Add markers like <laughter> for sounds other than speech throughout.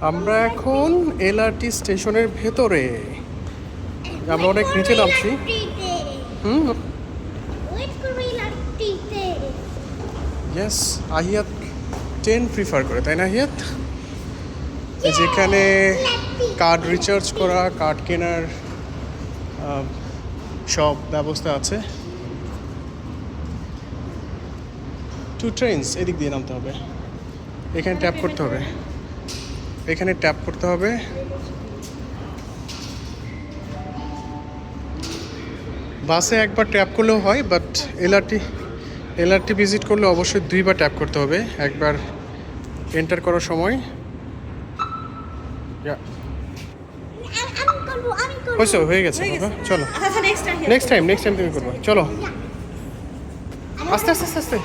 আমরা এখন এলআরটি স্টেশনের ভেতরে। আমরা অনেক নিচে নামছি। হুম? ইয়েস আহিয়াত টেন প্রিফার করে তাই না আহিয়াত? যেখানে কার্ড রিচার্জ করা কার্ড কেনার সব ব্যবস্থা আছে। টু ট্রেনস এদিক দিয়ে নামতে হবে। এখানে ট্যাপ করতে হবে। এখানে ট্যাপ করতে হবে। বাসে একবার ট্যাপ করলেও হয় বাট এলআরটি এলআরটি ভিজিট করলে অবশ্যই দুইবার ট্যাপ করতে হবে। একবার এন্টার করার সময়। হয়েছে হয়ে গেছে চলো। নেক্সট টাইম নেক্সট টাইম তুমি করবে। চলো। আস্তে আস্তে আস্তে আস্তে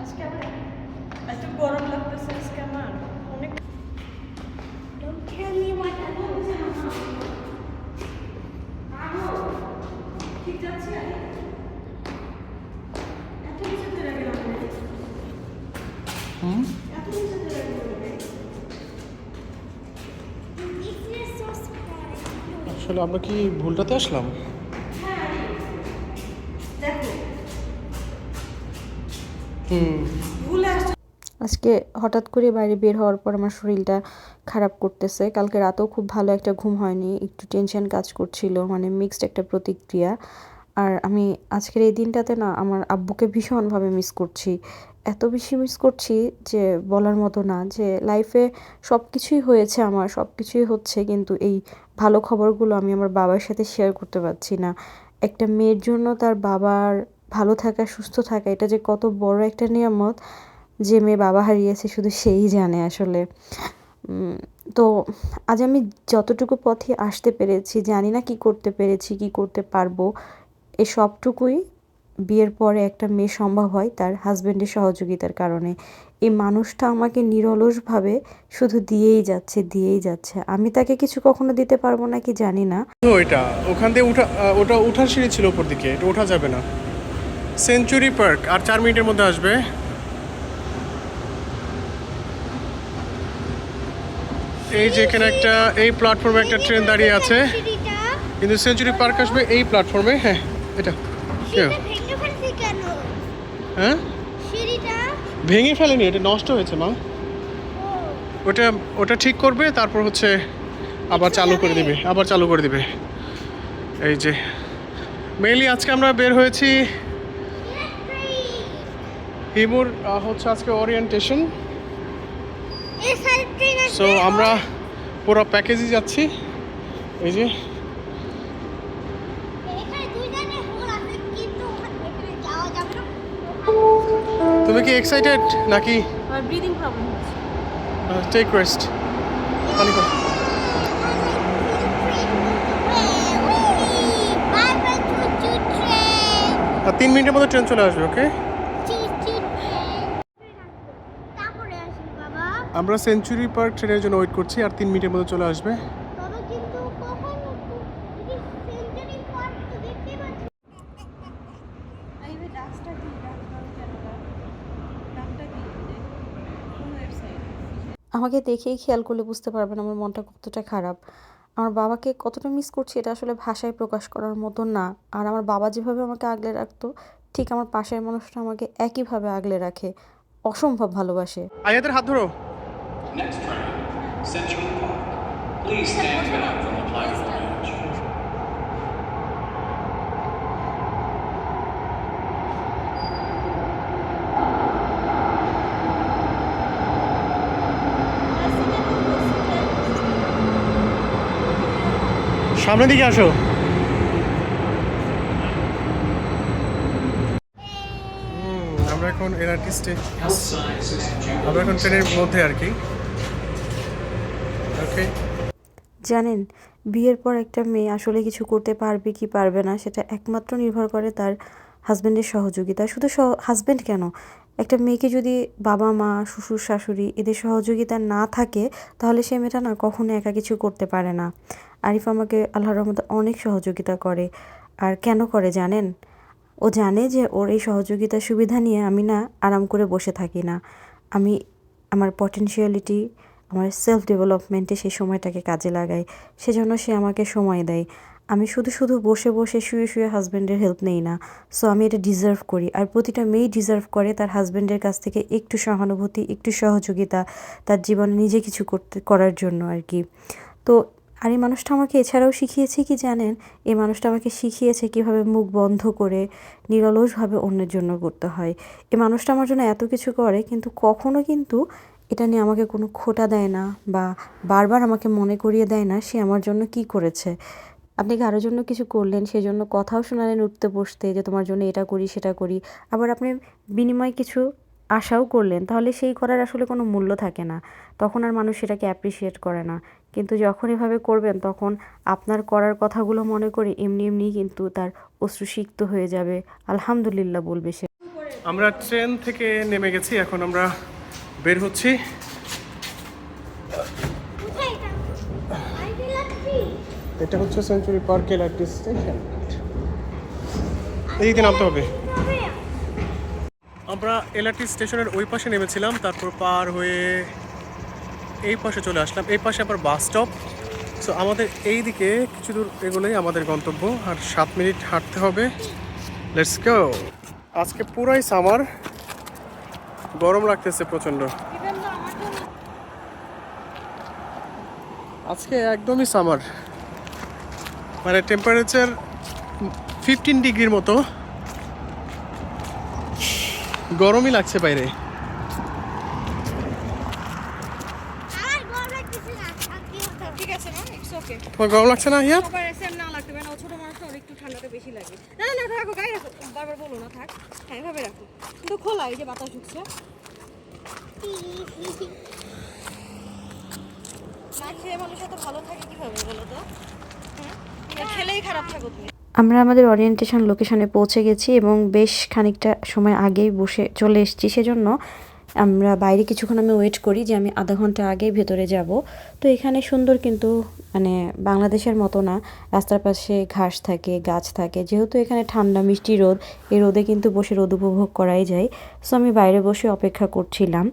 আজকে আমার একটু গরম লাগতেছে আজকে আমার অনেক Don't tell me what I know. ঠিক যাচ্ছে এত নিচেতে লাগে আমাদের আসলে আমরা কি ভুলটাতে আসলাম? আজকে হঠাৎ করে বাইরে বের হওয়ার পর আমার শরীরটা খারাপ করতেছে। কালকে রাতেও খুব ভালো একটা ঘুম হয়নি, একটু টেনশন কাজ করছিল মানে মিক্সড একটা প্রতিক্রিয়া। আর আমি আজকের এই দিনটাতে না, আমার আব্বুকে ভীষণভাবে মিস করছি। এত বেশি মিস করছি যে বলার মতো না, যে লাইফে সব কিছুই হয়েছে আমার সব কিছুই হচ্ছে কিন্তু এই ভালো খবরগুলো আমি আমার বাবার সাথে শেয়ার করতে পারছি না। একটা মেয়ের জন্য তার বাবার ভালো থাকা, সুস্থ থাকা, এটা যে কত বড় একটা নিয়ামত যে মেয়ে বাবা হারিয়েছে শুধু সেই জানে আসলে। তো আজ আমি যতটুকু পথে আসতে পেরেছি, জানি না কি করতে পেরেছি, কি করতে পারব এই সবটুকুই বিয়ের পরে একটা মেয়ে সম্ভব হয় তার হাজব্যান্ডের সহযোগিতার কারণে। এই মানুষটা আমাকে নিরলসভাবে শুধু দিয়েই যাচ্ছে দিয়েই যাচ্ছে। আমি তাকে কিছু কখনো দিতে পারব না কি জানি না। এটা ওখান দিয়ে উঠা ওটা উঠার সিঁড়ি ছিল উপর দিকে এটা ওঠা যাবে না। সেঞ্চুরি পার্ক আর চার মিনিটের মধ্যে আসবে। এই যে এখানে একটা এই প্ল্যাটফর্মে একটা ট্রেন দাঁড়িয়ে আছে। কিন্তু সেঞ্চুরি পার্ক আসবে এই প্ল্যাটফর্মে হ্যাঁ এটা। কি? সিঁড়িটা ভেঙে ফেলছি কেন হ্যাঁ? ভেঙে ফেলেনি এটা নষ্ট হয়েছে মা। ওটা ওটা ঠিক করবে তারপর হচ্ছে আবার চালু করে দিবে আবার চালু করে দিবে। এই যে মেইনলি আজকে আমরা বের হয়েছি হিমুর হচ্ছে আজকে ওরিয়েন্টেশন সো আমরা পুরো প্যাকেজই যাচ্ছি। এই যে এখানে দুই জায়গায় হোল আছে কিন্তু ওখানে এখানে যাওয়া যাবে না তুমি কি এক্সাইটেড নাকি? আমার ব্রিদিং প্রবলেম হচ্ছে। টেক রেস্ট পানি ট্রেন আর তিন মিনিটের মধ্যে ট্রেন চলে আসবে ওকে আমরা সেঞ্চুরি পার্ক ট্রেনের জন্য ওয়েট করছি আর তিন মিনিটের মধ্যে চলে আসবে তবে কিন্তু কখন সেঞ্চুরি পার্ক তো দেখতেই পাচ্ছি আইবে ডাক্সটা কি ডাক্তার কেনরা ডাক্তার কি কোন ওয়েবসাইট আমাকে দেখেই খেয়াল করলে বুঝতে পারবেন আমার মনটা কতটা খারাপ। আমার বাবাকে কতটা মিস করছি এটা আসলে ভাষায় প্রকাশ করার মতো না। আর আমার বাবা যেভাবে আমাকে আগলে রাখতো ঠিক আমার পাশের মানুষটা আমাকে একইভাবে আগলে রাখে। অসম্ভব ভালোবাসে। আয়াদের হাত ধরো। Next train, Central Park. Please stand back from the platform সামনের দিকে আসো। আমরা এখন NRT stay Outside Sister Jubilee. আমরা এখন ট্রেনের মধ্যে আর কি। ওকে জানেন বিয়ের পর একটা মেয়ে আসলে কিছু করতে পারবে কি পারবে না সেটা একমাত্র নির্ভর করে তার হাজব্যান্ডের সহযোগিতা। শুধু হাজব্যান্ড কেন? একটা মেয়েকে যদি বাবা মা শ্বশুর শাশুড়ি এদের সহযোগিতা না থাকে তাহলে সে মেয়েটা না কখনো একা কিছু করতে পারে না। আরিফ আমাকে আল্লাহর রহমতে অনেক সহযোগিতা করে। আর কেন করে জানেন? ও জানে যে ওর এই সহযোগিতার সুবিধা নিয়ে আমি না আরাম করে বসে থাকি না। আমি আমার পটেনশিয়ালিটি আমার সেলফ ডেভেলপমেন্টে সেই সময়টাকে কাজে লাগাই। সেজন্য সে আমাকে সময় দেয়। আমি শুধু শুধু বসে বসে শুয়ে শুয়ে হাজব্যান্ডের হেল্প নেই না। সো আমি এটা ডিজার্ভ করি। আর প্রতিটা মেয়েই ডিজার্ভ করে তার হাজব্যান্ডের কাছ থেকে একটু সহানুভূতি, একটু সহযোগিতা, তার জীবনে নিজে কিছু করতে, করার জন্য আর কি। তো আর এই মানুষটা আমাকে এছাড়াও শিখিয়েছে কি জানেন? এই মানুষটা আমাকে শিখিয়েছে কীভাবে মুখ বন্ধ করে নিরলসভাবে অন্যের জন্য করতে হয়। এই মানুষটা আমার জন্য এত কিছু করে, কিন্তু কখনো কিন্তু এটা নিয়ে আমাকে কোনো খোটা দেয় না বা বারবার আমাকে মনে করিয়ে দেয় না সে আমার জন্য কি করেছে। আপনি কারোর জন্য কিছু করলেন? সেজন্য কথাও শোনালেন, উঠতে বসতে যে তোমার জন্য এটা করি, সেটা করি। আবার আপনি বিনিময়ে কিছু আশাও করলেন, তাহলে সেই করার আসলে কোনো মূল্য থাকে না। তখন আর মানুষ সেটাকে অ্যাপ্রিসিয়েট করে না। কিন্তু যখন এভাবে করবেন, তখন আপনার করার কথাগুলো মনে করে এমনি এমনি কিন্তু তার অশ্রু সিক্ত হয়ে যাবে। আলহামদুলিল্লাহ বলবে সে। আমরা ট্রেন থেকে নেমে গেছি, এখন আমরা বের হচ্ছি। এটা হচ্ছে সেঞ্চুরি পার্ক এলআরটি স্টেশন এই নামতে হবে। আমরা এলআরটি স্টেশনের ওই পাশে নেমেছিলাম, তারপর পার হয়ে এই পাশে চলে আসলাম। এই পাশে আবার বাস স্টপ। সো আমাদের এই দিকে কিছু দূর এগুলোই আমাদের গন্তব্য, আর সাত মিনিট হাঁটতে হবে। লেটস গো আজকে পুরাই সামার। গরম লাগতেছে প্রচণ্ড। আজকে একদমই সামার। মানে টেম্পারেচার ফিফটিন ডিগ্রির মতো। গরমই লাগছে বাইরে। আর গরম লাগতেছে না শান্তি হতো ঠিক আছে না ওকে তোমার গরম লাগছে না হিয়া? না লাগতে পারে না মানুষ তো একটু ঠান্ডাটা বেশি লাগে। না না না রাখো রাখো। বারবার বলো না থাক। হ্যাঁ এভাবে রাখো। কিন্তু খোলা এই যে বাতাস ঢুকছে। না খেয়ে মানুষ এত ভালো থাকে কীভাবে বলো তো? হ্যাঁ? খেলেই খারাপ থাকো তুমি। আমরা আমাদের ওরিয়েন্টেশন লোকেশনে পৌঁছে গেছি এবং বেশ খানিকটা সময় আগেই বসে চলে এসেছি। সেজন্য আমরা বাইরে কিছুক্ষণ আমি ওয়েট করি যে আমি আধা ঘণ্টা আগেই ভেতরে যাব। তো এখানে সুন্দর কিন্তু মানে বাংলাদেশের মতো না, রাস্তার পাশে ঘাস থাকে, গাছ থাকে। যেহেতু এখানে ঠান্ডা, মিষ্টি রোদ, এই রোদে কিন্তু বসে রোদ উপভোগ করাই যায়। সো আমি বাইরে বসে অপেক্ষা করছিলাম।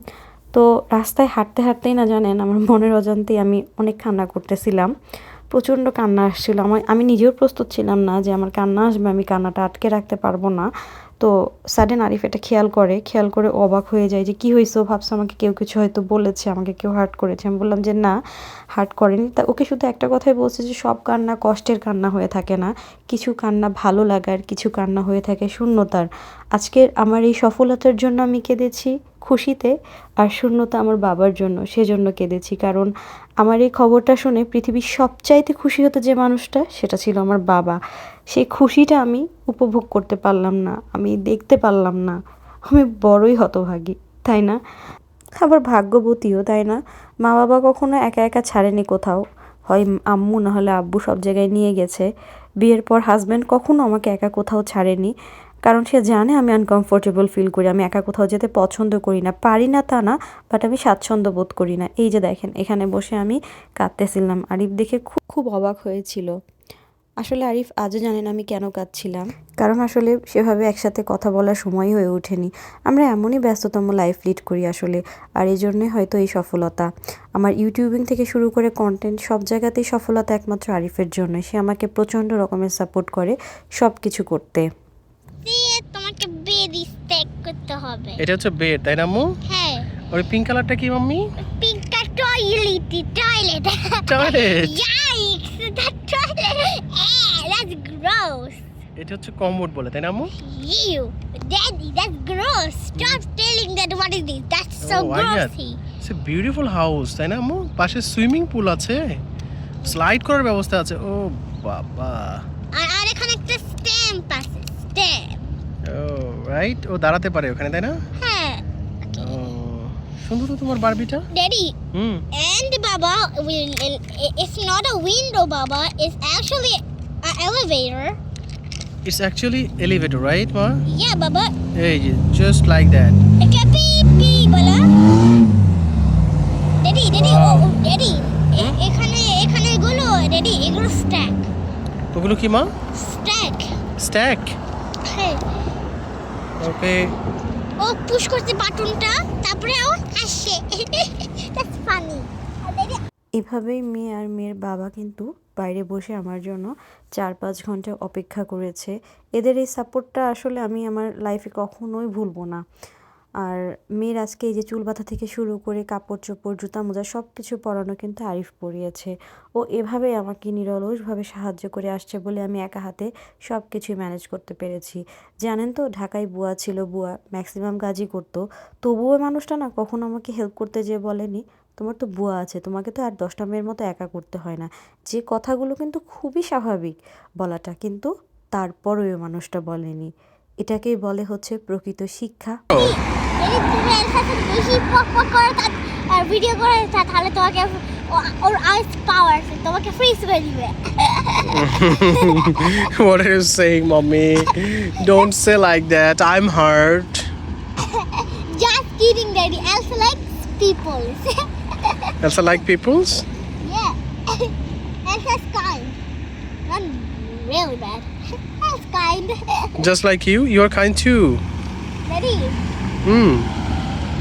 তো রাস্তায় হাঁটতে হাঁটতেই না জানেন, আমার মনের অজান্তেই আমি অনেক কান্না করতেছিলাম। প্রচণ্ড কান্না আসছিল। আমার আমি নিজেও প্রস্তুত ছিলাম না যে আমার কান্না আসবে, আমি কান্নাটা আটকে রাখতে পারব না। তো সাডেন আরিফ এটা খেয়াল করে খেয়াল করে অবাক হয়ে যায় যে কি হয়েছে ও ভাবছে আমাকে কেউ কিছু হয়তো বলেছে, আমাকে কেউ হার্ট করেছে। আমি বললাম যে না হার্ট করেনি। তা ওকে শুধু একটা কথাই বলছে যে সব কান্না কষ্টের কান্না হয়ে থাকে না। কিছু কান্না ভালো লাগার, কিছু কান্না হয়ে থাকে শূন্যতার। আজকের আমার এই সফলতার জন্য আমি কেঁদেছি খুশিতে আর শূন্যতা আমার বাবার জন্য, সেজন্য কেঁদেছি। কারণ আমার এই খবরটা শুনে পৃথিবীর সবচাইতে খুশি হতো যে মানুষটা, সেটা ছিল আমার বাবা। সেই খুশিটা আমি উপভোগ করতে পারলাম না, আমি দেখতে পারলাম না। আমি বড়ই হতভাগী, তাই না? আবার ভাগ্যবতীও, তাই না? মা বাবা কখনো একা একা ছাড়েনি কোথাও। হয় আম্মু, না হলে আব্বু সব জায়গায় নিয়ে গেছে। বিয়ের পর হাজব্যান্ড কখনো আমাকে একা কোথাও ছাড়েনি। কারণ সে জানে আমি আনকমফোর্টেবল ফিল করি, আমি একা কোথাও যেতে পছন্দ করি না। পারি না তা না বাট আমি স্বাচ্ছন্দ্য বোধ করি না। এই যে দেখেন, এখানে বসে আমি কাঁদতেছিলাম। আরিফ দেখে খুব খুব অবাক হয়েছিল। আসলে আরিফ আজও জানেন আমি কেন কাঁদছিলাম। কারণ আসলে সেভাবে একসাথে কথা বলার সময় হয়ে ওঠেনি। আমরা এমনই ব্যস্ততম লাইফ লিড করি আসলে আর এই জন্যে হয়তো এই সফলতা। আমার ইউটিউবিং থেকে শুরু করে কন্টেন্ট সব জায়গাতেই সফলতা একমাত্র আরিফের জন্য। সে আমাকে প্রচণ্ড রকমের সাপোর্ট করে সব কিছু করতে তোমাকে বেড করতে হবে। এটা হচ্ছে বেড তাই না আম্মু? হ্যাঁ। ওই পিঙ্ক কালারটা কি mummy? পিঙ্কটা toilet toilet toilet Yikes! That toilet! Gross. এটা হচ্ছে কমোড বলে তাই না আম্মু? You, Daddy, that's gross. Stop telling that. What is. This? That's so Oh, I get- grossy. It's a beautiful house তাই না আম্মু? পাশে সুইমিং পুল আছে স্লাইড করার ব্যবস্থা আছে। ও বাবা। আর আর এখানে একটা স্ট্যাম্প আছে স্ট্যাম্প ও রাইট ও দাঁড়াতে পারে ওখানে তাই না? হ্যাঁ ও সুন্দর তো তোমার বারবিটা। ড্যাডি হুম। and baba will it's not a window baba it's actually elevator right মা yeah baba. এই যে জাস্ট লাইক দ্যাট এটা beep beep বলা ড্যাডি ড্যাডি ও ড্যাডি এখানে এখানে এগুলো ড্যাডি এগুলো স্ট্যাক ওগুলো কি মা স্ট্যাক স্ট্যাক হ্যাঁ ওকে ও পুশ করছে বাটনটা তারপরে ও আসে। <laughs> দ্যাটস ফানি এভাবেই মেয়ে আর মেয়ের বাবা কিন্তু বাইরে বসে আমার জন্য চার পাঁচ ঘণ্টা অপেক্ষা করেছে। এদের এই সাপোর্টটা আসলে আমি আমার লাইফে কখনোই ভুলবো না। আর মেয়ের আজকে এই যে চুল বাঁধা থেকে শুরু করে কাপড় চোপড় জুতা মোজা সব কিছু পরানো কিন্তু আরিফ পরিয়েছে। ও এভাবে আমাকে নিরলসভাবে সাহায্য করে আসছে বলে আমি একা হাতে সব কিছুই ম্যানেজ করতে পেরেছি। জানেন তো, ঢাকায় বুয়া ছিল বুয়া ম্যাক্সিমাম কাজই করতো। তবুও মানুষটা না কখনো আমাকে হেল্প করতে যেয়ে বলেনি। তোমার তো বুয়া আছে তোমাকে তো আর দশটা মেয়ের মতো একা করতে হয় না যে কথাগুলো কিন্তু খুবই স্বাভাবিক বলাটা কিন্তু তারপরও ওই মানুষটা বলেনি এটাকেই বলে হচ্ছে প্রকৃত শিক্ষা আর ভিডিও করে তাহলে তোমাকে ওর আইস পাওয়ার তোমাকে ফ্রিজ করে দিবে <laughs> What are you saying, mommy? Don't say like that. I'm hurt. Just kidding daddy Elsa like people Elsa like peoples? yeah Elsa's kind not really bad Elsa's kind Just like you? You're kind too. Daddy Hmm.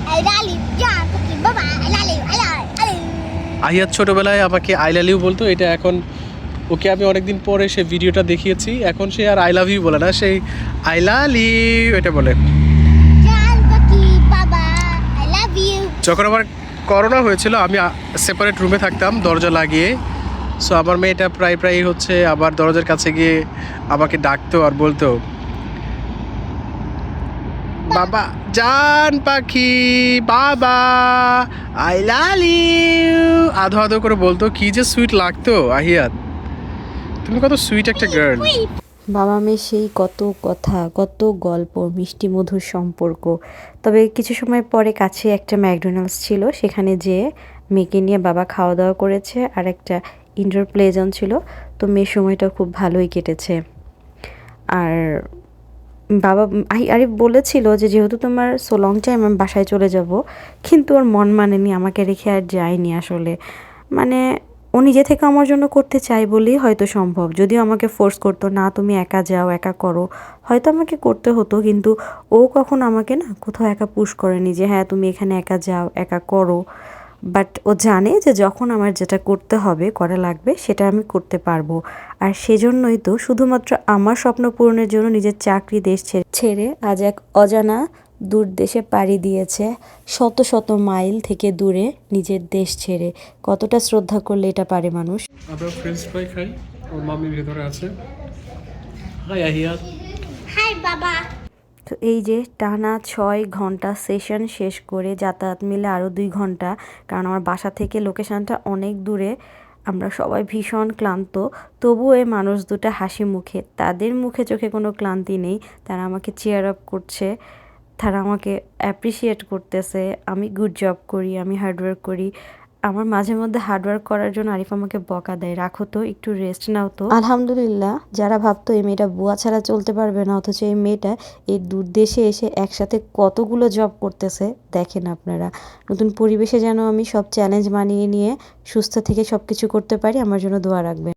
I love you yeah bye bye I love you I love you I love you Ahiyat ছোটবেলায় আমাকে I love you বলতো এটা এখন ওকে আমি অনেকদিন পরে সে ভিডিওটা দেখিয়েছি এখন সে আর আই লাভ ইউ বলে না সেই আই লাভ ইউ এটা বলে John Bucky Baba I love you যখন আমার করোনা হয়েছিল আমি সেপারেট রুমে থাকতাম দরজা লাগিয়ে। সো আমার মেয়েটা প্রায় প্রায় হচ্ছে আবার দরজার কাছে গিয়ে আমাকে ডাকতো আর বলতো বাবা জান পাখি বাবা আই ইউ আধো আধো করে বলতো কি যে সুইট লাগতো আহিয়াত। তুমি কত সুইট একটা গার্ল বাবা মেয়ে সেই কত কথা, কত গল্প, মিষ্টি মধুর সম্পর্ক। তবে কিছু সময় পরে কাছে একটা ম্যাকডোনাল্ডস ছিল, সেখানে যেয়ে মেয়েকে নিয়ে বাবা খাওয়া দাওয়া করেছে, আর একটা ইনডোর প্লে জোন ছিল। তো মেয়ের সময়টা খুব ভালোই কেটেছে। আর বাবা আরিফ বলেছিল যে যেহেতু তোমার সো লং টাইম আমি বাসায় চলে যাব, কিন্তু ওর মন মানেনি, আমাকে রেখে আর যায়নি আসলে। মানে ও নিজে থেকে আমার জন্য করতে চাই বলেই হয়তো সম্ভব। যদিও আমাকে ফোর্স করতো, না, তুমি একা যাও, একা করো। হয়তো আমাকে করতে হতো, কিন্তু ও কখন আমাকে না কোথাও একা পুশ করেনি যে হ্যাঁ তুমি এখানে একা যাও, একা করো। বাট ও জানে যে, যখন আমার যেটা করতে হবে, করা লাগবে, সেটা আমি করতে পারব। আর সেজন্যই তো শুধুমাত্র আমার স্বপ্ন পূরণের জন্য নিজের চাকরি দেশ ছেড়ে ছেড়ে আজ এক অজানা দূর দেশে পাড়ি দিয়েছে। শত শত মাইল থেকে দূরে নিজের দেশ ছেড়ে। কতটা শ্রদ্ধা করলে এটা পারে মানুষ? আমরা ফ্রেঞ্চ ফ্রাই খাই ওর মামি ভেতরে আছে। হাই Hi Baba তো এই যে টানা ছয় ঘণ্টা সেশন শেষ করে যাতায়াত মিলে আরও দুই ঘণ্টা কারণ আমার বাসা থেকে লোকেশনটা অনেক দূরে। আমরা সবাই ভীষণ ক্লান্ত। তবুও এই মানুষ দুটো হাসি মুখে। তাদের মুখে চোখে কোনো ক্লান্তি নেই। তারা আমাকে চেয়ার আপ করছে। তারা আমাকে অ্যাপ্রিসিয়েট করতেছে, আমি গুড জব করি, আমি হার্ডওয়ার্ক করি। আমার মাঝে মধ্যে হার্ডওয়ার্ক করার জন্য আরিফ আমাকে বকা দেয়, রাখো তো, একটু রেস্ট নাও তো। আলহামদুলিল্লাহ, যারা ভাবতো এই মেয়েটা বুয়া ছাড়া চলতে পারবে না, অথচ এই মেয়েটা এই দূর দেশে এসে একসাথে কতগুলো জব করতেছে, দেখেন আপনারা। নতুন পরিবেশে যেন আমি সব চ্যালেঞ্জ মানিয়ে নিয়ে সুস্থ থেকে সব কিছু করতে পারি, আমার জন্য দোয়া রাখবেন।